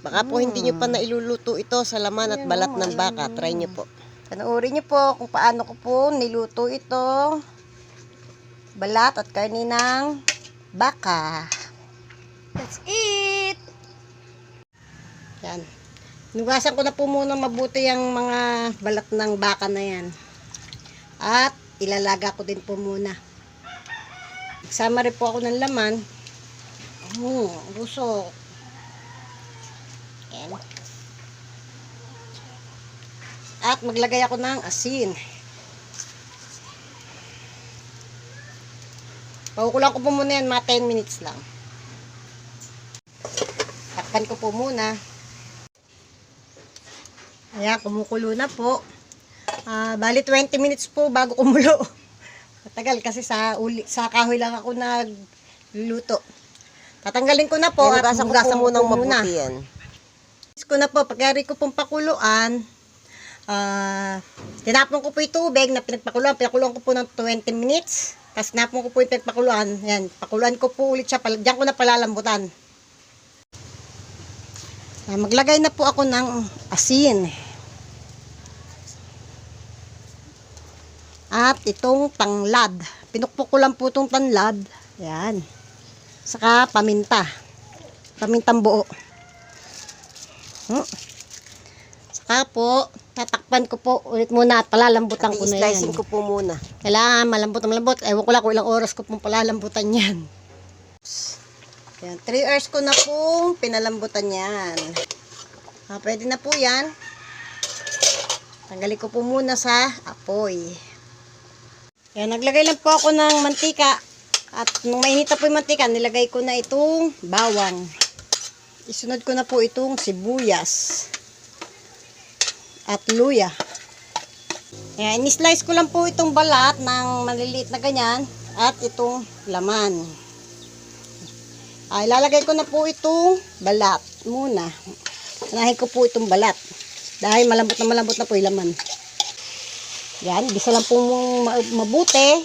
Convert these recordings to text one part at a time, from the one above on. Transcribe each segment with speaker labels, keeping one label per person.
Speaker 1: Baka po hindi nyo pa nailuluto ito sa laman at balat ng baka. Try nyo po. Panoorin nyo po kung paano ko po niluto ito. Balat at karni ng baka.
Speaker 2: That's it!
Speaker 1: Yan. Nugasan ko na po muna mabuti yung mga balat ng baka na yan. At ilalaga ko din po muna. Sama rin po ako ng laman. Oh, gusto. Yan. At maglagay ako ng asin. Pakukulang ko po muna yan, mga 10 minutes lang. Takpan ko po muna. Ayan, kumukulo na po. Ah, bali 20 minutes po bago kumulo. Matagal kasi sa uli, sa kahoy lang ako nagluluto. Tatanggalin ko na po at
Speaker 3: Hinugasan ko
Speaker 1: hugasan
Speaker 3: po
Speaker 1: muna.
Speaker 3: mabuti yan.
Speaker 1: Ko na po, pagkari ko pong pakuluan, ah, tinapon ko po yung tubig na pinagpakuluan, pinakuluan ko po ng 20 minutes, tapos tinapon ko po yung pinagpakuluan, yan, pakuluan ko po ulit siya, diyan ko na palalambutan. Ah, maglagay na po ako ng asin. At itong tanglad. Pinukpok ko lang po itong tanglad. Yan. Saka paminta. Pamintang buo. Hmm. Saka po, tatakpan ko po ulit muna at palalambutan ko na yan.
Speaker 3: I-slicing ko po muna.
Speaker 1: Kailangan malambot na malambot. Ewan ko lang kung ilang oras ko pong palalambutan yan. Yan, 3 hours ko na pong pinalambutan yan. Ah, pwede na po yan. Tanggalin ko po muna sa apoy. Yan, naglagay lang po ako ng mantika. At nung mainit na po yung mantika, nilagay ko na itong bawang. Isunod ko na po itong sibuyas. At luya. Ayan, in-slice ko lang po itong balat ng maliliit na ganyan at itong laman. Ay, lalagay ko na po itong balat muna. Unahin ko po itong balat. Dahil malambot na malambot na po yung laman. Yan, gisa lang po mabuti.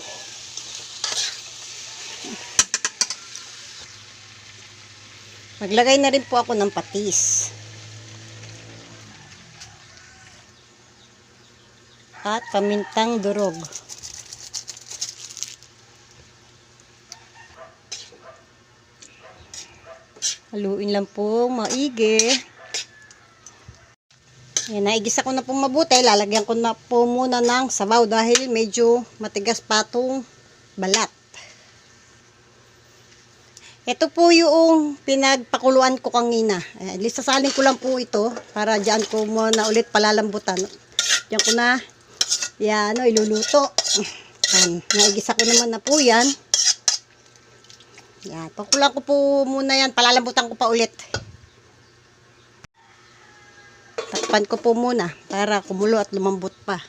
Speaker 1: Maglagay na rin po ako ng patis. At pamintang durog. Haluin lang po maigi. Yan, naigisa ko na po mabuti. Lalagyan ko na po muna ng sabaw dahil medyo matigas pa itong balat. Ito po yung pinagpakuluan ko kanina. Eh, lisasalin ko lang po ito para dyan ko muna ulit palalambutan. Diyan ko na yan, ano, iluluto. Yan, naigisa ko naman na po yan. Yan, pakulang ko po muna yan. Palalambutan ko pa ulit. Takpan ko po muna para kumulo at lumambot pa.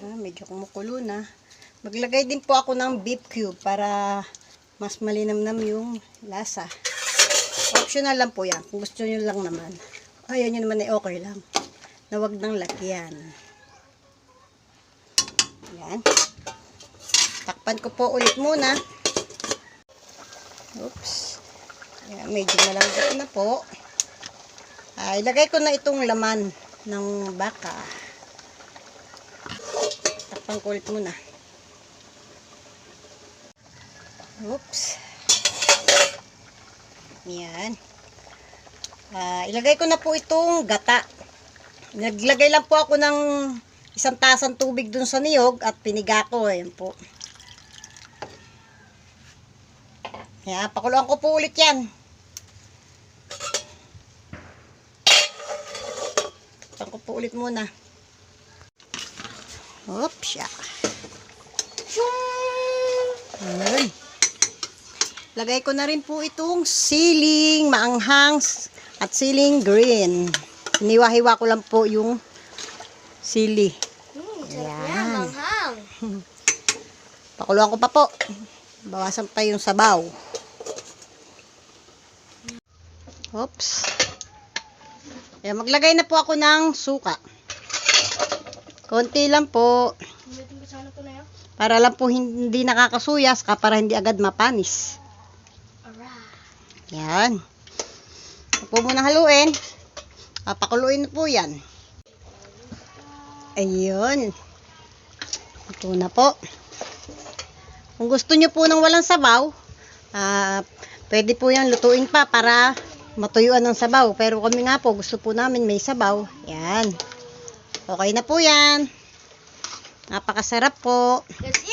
Speaker 1: Ah, medyo kumukulo na. Maglagay din po ako ng beef cube para mas malinamnam yung lasa. Optional lang po yan. Kung gusto nyo lang naman. Ayaw nyo naman ay okay lang. Na wag nang lagyan. Yan. Takpan ko po ulit muna. Oops. Ayan, medyo malambot na po. Ah, ilagay ko na itong laman ng baka. Takpan ko ulit muna. Oops. Yan. Ah, ilagay ko na po itong gata. Naglagay lang po ako ng isang tasang tubig dun sa niyog at piniga ko. Ayan po. Yan, pakuluan ko po ulit yan. Takpan ko po ulit muna. Oops, siya. Ayan. Lagay ko na rin po itong siling maanghang at siling green. Hiniwa-hiwa ko lang po yung sili.
Speaker 2: Mm, sarap
Speaker 1: Yan.
Speaker 2: yan, manghang.
Speaker 1: Pakuluan ko pa po. Bawasan pa yung sabaw. Oops. Ayan, maglagay na po ako ng suka. Konti lang po. Para lang po hindi nakakasuyas ka para hindi agad mapanis. Yan. Huwag muna haluin. Papakuluin na po yan. Ayun. Ito na po. Kung gusto nyo po ng walang sabaw, ah, pwede po yan lutuin pa para matuyuan ng sabaw. Pero kami nga po, gusto po namin may sabaw. Yan. Okay na po yan. Napakasarap po.
Speaker 2: Let's